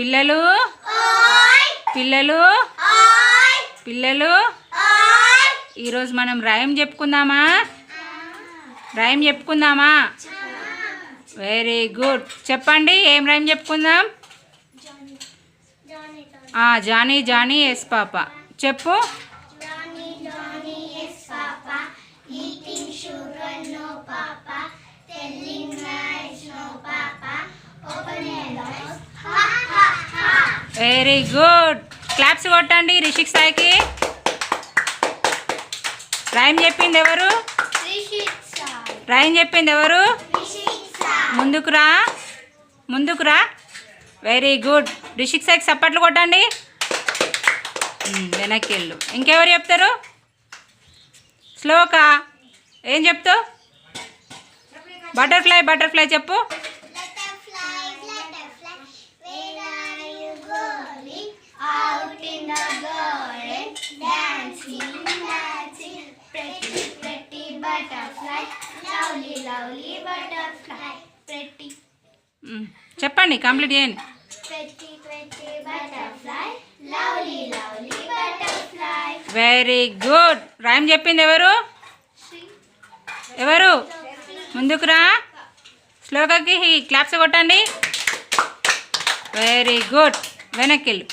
పిల్లలు? పిల్లలు? పిల్లలు? ఈరోజు మనం రైమ్ చెప్పుకుందామా? రైమ్ చెప్పుకుందామా? Very good. చెప్పండి ఏం రైమ్ చెప్పుకుందాం? ఆ, జానీ జానీ ఎస్ పాప. చెప్పు. Very good. క్లాప్స్ కొట్టండి రిషిక్ సాయికి. రైమ్ చెప్పింది ఎవరు? రైమ్ చెప్పింది ఎవరు? ముందుకురా ముందుకు రా. ముందుకు రా. Very good. రిషిక్ సాయికి సప్పట్లు కొట్టండి. వెనక్కి వెళ్ళు. ఇంకెవరు చెప్తారు? స్లోకా ఏం చెప్తావు? బటర్ఫ్లై బటర్ఫ్లై చెప్పు. చెప్పండి కంప్లీట్ చేయండి. Pretty, pretty butterfly, lovely, lovely butterfly. Very good rhyme చెప్పింది ఎవరు? ఎవరు? ముందుకు రా. శ్లోకకి క్లాప్స్ కొట్టండి. వెరీ గుడ్ వెనక్కి వెళ్ళు.